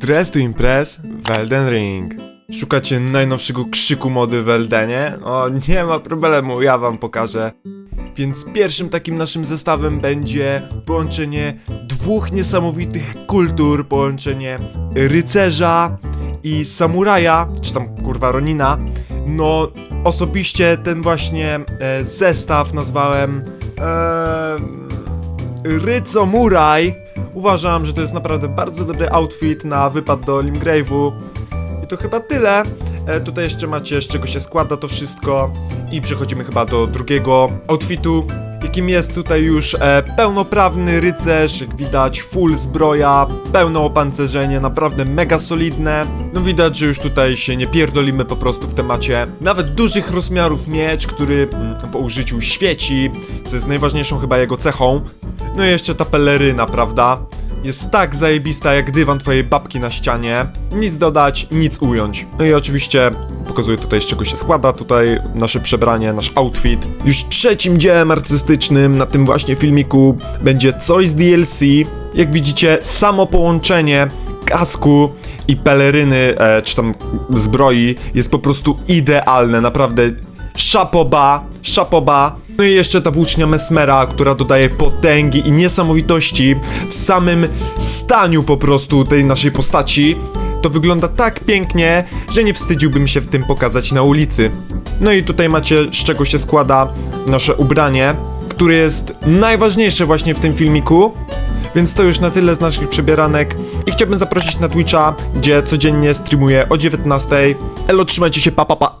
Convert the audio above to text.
Dress to Impress w Elden Ring. Szukacie najnowszego krzyku mody w Eldenie? O, nie ma problemu, ja wam pokażę. Więc pierwszym takim naszym zestawem będzie połączenie dwóch niesamowitych kultur, połączenie rycerza i samuraja, czy tam kurwa Ronina. No, osobiście ten właśnie e, zestaw nazwałem e, Rycomuraj. Uważam, że to jest naprawdę bardzo dobry outfit na wypad do Limgrave'u. I to chyba tyle. E, tutaj jeszcze macie z czego się składa to wszystko. I przechodzimy chyba do drugiego outfitu, jakim jest tutaj już e, pełnoprawny rycerz, jak widać full zbroja, pełne opancerzenie, naprawdę mega solidne. No widać, że już tutaj się nie pierdolimy po prostu w temacie. Nawet dużych rozmiarów miecz, który mm, po użyciu świeci, co jest najważniejszą chyba jego cechą. No i jeszcze ta peleryna, prawda? Jest tak zajebista jak dywan twojej babki na ścianie. Nic dodać, nic ująć. No i oczywiście pokazuję tutaj z czego się składa tutaj nasze przebranie, nasz outfit. Już trzecim dziełem artystycznym na tym właśnie filmiku będzie coś z DLC. Jak widzicie, samo połączenie kasku i peleryny, e, czy tam zbroi jest po prostu idealne, naprawdę szapoba, szapoba. No i jeszcze ta włócznia Mesmera, która dodaje potęgi i niesamowitości w samym staniu po prostu tej naszej postaci. To wygląda tak pięknie, że nie wstydziłbym się w tym pokazać na ulicy. No i tutaj macie z czego się składa nasze ubranie, które jest najważniejsze właśnie w tym filmiku. Więc to już na tyle z naszych przebieranek i chciałbym zaprosić na Twitcha, gdzie codziennie streamuję o 19. Elo, trzymajcie się, pa pa pa!